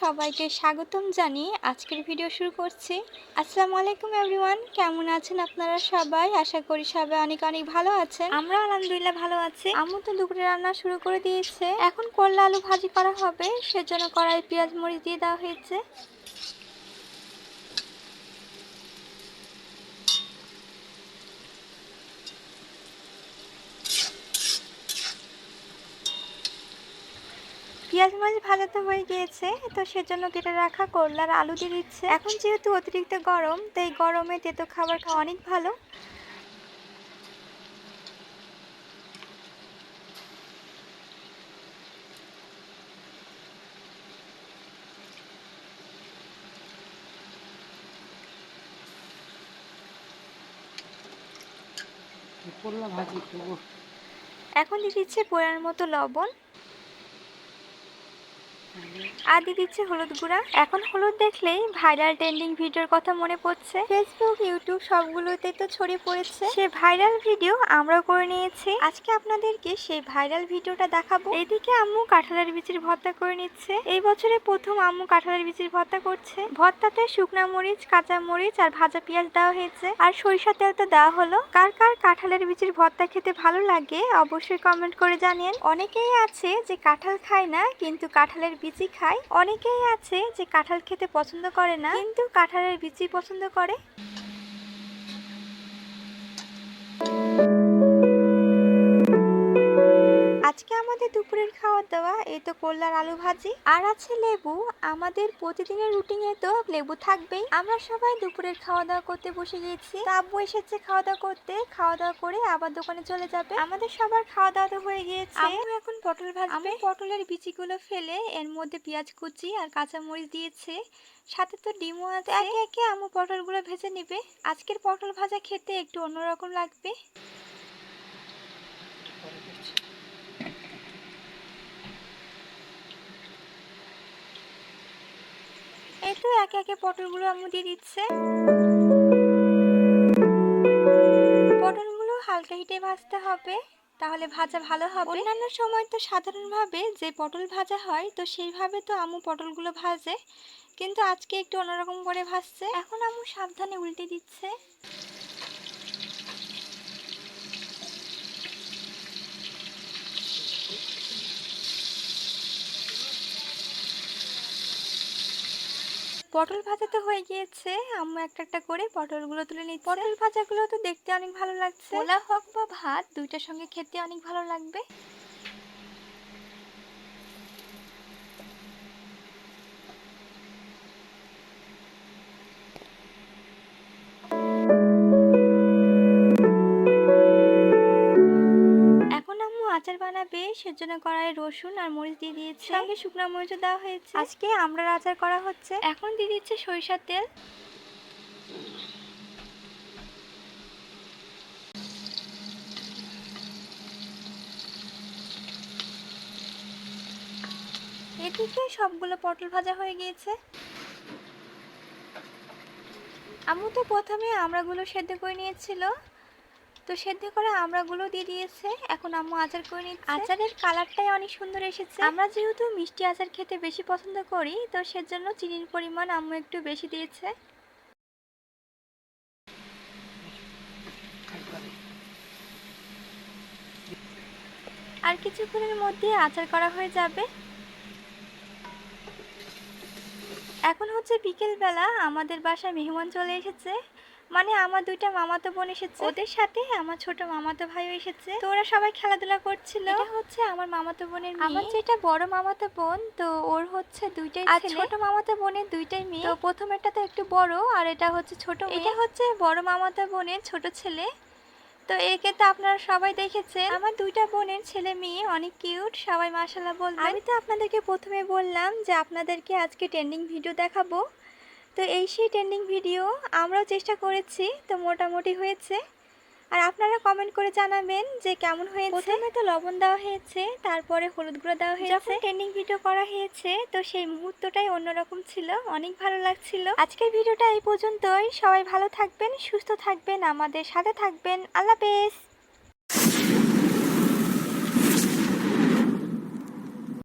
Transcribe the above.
সবাইকে স্বাগতম জানিয়ে আজকের ভিডিও শুরু করছি। আসসালামু আলাইকুম এভরিওয়ান কেমন আছেন আপনারা সবাই? আশা করি সবাই অনেক অনেক ভালো আছেন। আমরা আলহামদুলিল্লাহ ভালো আছি। আম্মু তো দুপুরে রান্না শুরু করে দিয়েছে। এখন করলা আলু ভাজি করা হবে সেজন্য কড়াই পেঁয়াজ মরিচ দিয়ে দেওয়া হয়েছে। পেঁয়াজ মাছ ভাজা তো হয়ে গিয়েছে তো সেজন্য কেটে রাখা করলার আলু দিয়ে দিচ্ছে। এখন যেহেতু অতিরিক্ত গরম তাই গরমে তেতো খাবার খাওয়া অনেক ভালো। এখন দিয়ে দিচ্ছে পোড়ার মতো লবণ। আর দিচ্ছে হলুদ গুঁড়া। এখন হলুদ দেখলেই ভাইরাল ট্রেন্ডিং ভিডিওর কথা মনে পড়ছে। ফেসবুক ইউটিউব সবগুলোতে তো ছড়িয়ে পড়েছে। সে ভাইরাল ভিডিও আমরাও করে নিয়েছি। আজকে আপনাদেরকে সেই ভাইরাল ভিডিওটা দেখাবো। এদিকে আম্মু কাঁঠালের বিচির ভর্তা করে নিচ্ছে। এই বছরে প্রথম আম্মু কাঁঠালের বিচির ভর্তা করছে। ভর্তাতে শুকনা মরিচ, কাঁচা মরিচ আর ভাজা পেঁয়াজ দেওয়া হয়েছে। আর সরিষা তেল তো দেওয়া হলো। কার কার কাঁঠালের বিচির ভর্তা খেতে ভালো লাগে অবশ্যই কমেন্ট করে জানিয়েন। অনেকেই আছে যে কাঁঠাল খায় না, কিন্তু কাঁঠালের বিচি খায়? অনেকেই আছে যে কাঁঠাল খেতে পছন্দ করে না, কিন্তু কাঁঠালের বিচি পছন্দ করে। খাওয়া দাওয়া এই তো করলার আলু ভাজি। আর আছে লেবু। আমাদের প্রতিদিনের রুটিনে তো লেবু থাকবেই। আমরা সবাই দুপুরের খাওয়া দাওয়া করতে বসে গেছি তো আব্বু এসেছে খাওয়া দাওয়া করতে। খাওয়া দাওয়া করে আবার দোকানে চলে যাবে। আমাদের সবার খাওয়া দাওয়া তো হয়ে গিয়েছে। আম্মু এখন পটল ভাজবে। আমি পটলের বিচিগুলো ফেলে এর মধ্যে পেঁয়াজ কুচি আর কাঁচা মরিচ দিয়েছে। সাথে তো ডিমও আছে। একে একে আম্মু পটলগুলো ভেজে নেবে। আজকের পটল ভাজা খেতে একটু অন্যরকম লাগবে। এই তো একে একে পটলগুলো আম্মু দিয়ে দিচ্ছে। পটলগুলো হালকা হিটে ভাজতে হবে, তাহলে ভাজা ভালো হবে। অন্যান্য সময় তো সাধারণভাবে যে পটল ভাজা হয়, তো সেইভাবে তো আমু পটলগুলো ভাজে, কিন্তু আজকে একটু অন্যরকম করে ভাজছে। এখন আমু সাবধানে উল্টে দিচ্ছে। পটল ভাজা তো হয়ে গিয়েছে। আম্মু একটা একটা করে পটলগুলো তুলে নিচ্ছে। পটল ভাজাগুলো তো দেখতে অনেক ভালো লাগছে। পোলা হোক বা ভাত দুইটার সঙ্গে খেতে অনেক ভালো লাগবে। সেজন্য কড়াইয়ে রসুন আর মরিচ দিয়ে দিয়েছে। সঙ্গে শুকনো মরিচও দেওয়া হয়েছে। আজকে আমড়ার আচার করা হচ্ছে। এখন দিয়ে দিচ্ছে সরিষার তেল। এদিকে সবগুলো পটল ভাজা হয়ে গিয়েছে। আম্মু তো প্রথমে আমড়াগুলো সেদ্ধ করে নিয়েছিল। তো সেদ্ধ করা আমড়াগুলো দিয়ে দিয়েছে। এখন আম্মু আচার করে নিচ্ছে। আচারের কালারটাই অনেক সুন্দর এসেছে। আমরা যেহেতু মিষ্টি আচার খেতে বেশি পছন্দ করি তো সেজন্য চিনির পরিমাণ আম্মু একটু বেশি দিয়েছে। আর কিছুক্ষণের মধ্যে আচার করা হয়ে যাবে। এখন হচ্ছে বিকেল বেলা আমাদের বাসায় মেহমান চলে এসেছে। মানে আমার দুইটা মামাতো বোন এসেছে। ওদের সাথে আমার ছোট মামাতো ভাইও এসেছে। তো ওরা সবাই খেলাধুলা করছিল। এটা হচ্ছে আমার মামাতো বোনের আমার যেটা বড় মামাতো বোন তো ওর হচ্ছে দুইটাই ছেলে। ছোট মামাতো বোনের দুইটাই মেয়ে। তো প্রথমেরটা তো একটু বড় আর এটা হচ্ছে ছোট এটা হচ্ছে বড় মামাতো বোনের ছোট ছেলে। তো একে তো আপনারা সবাই দেখেছেন। আমার দুইটা বোনের ছেলে মেয়ে অনেক কিউট সবাই মাশাল্লাহ বলবেন। আমি তো আপনাদেরকে প্রথমে বললাম যে আপনাদেরকে আজকে ট্রেন্ডিং ভিডিও দেখাবো। তো এই সেই ট্রেন্ডিং ভিডিও আমরাও চেষ্টা করেছি তো মোটামুটি হয়েছে। আর আপনারা কমেন্ট করে জানাবেন যে কেমন হয়েছে। প্রথমে তো লবণ দেওয়া হয়েছে তারপরে হলুদ গুঁড়ো দেওয়া হয়েছে। যখন ট্রেন্ডিং ভিডিও করা হয়েছে তো সেই মুহূর্তটাই অন্যরকম ছিল অনেক ভালো লাগছিল। আজকের ভিডিওটা এই পর্যন্তই। সবাই ভালো থাকবেন সুস্থ থাকবেন আমাদের সাথে থাকবেন। আল্লাহ হাফেজ।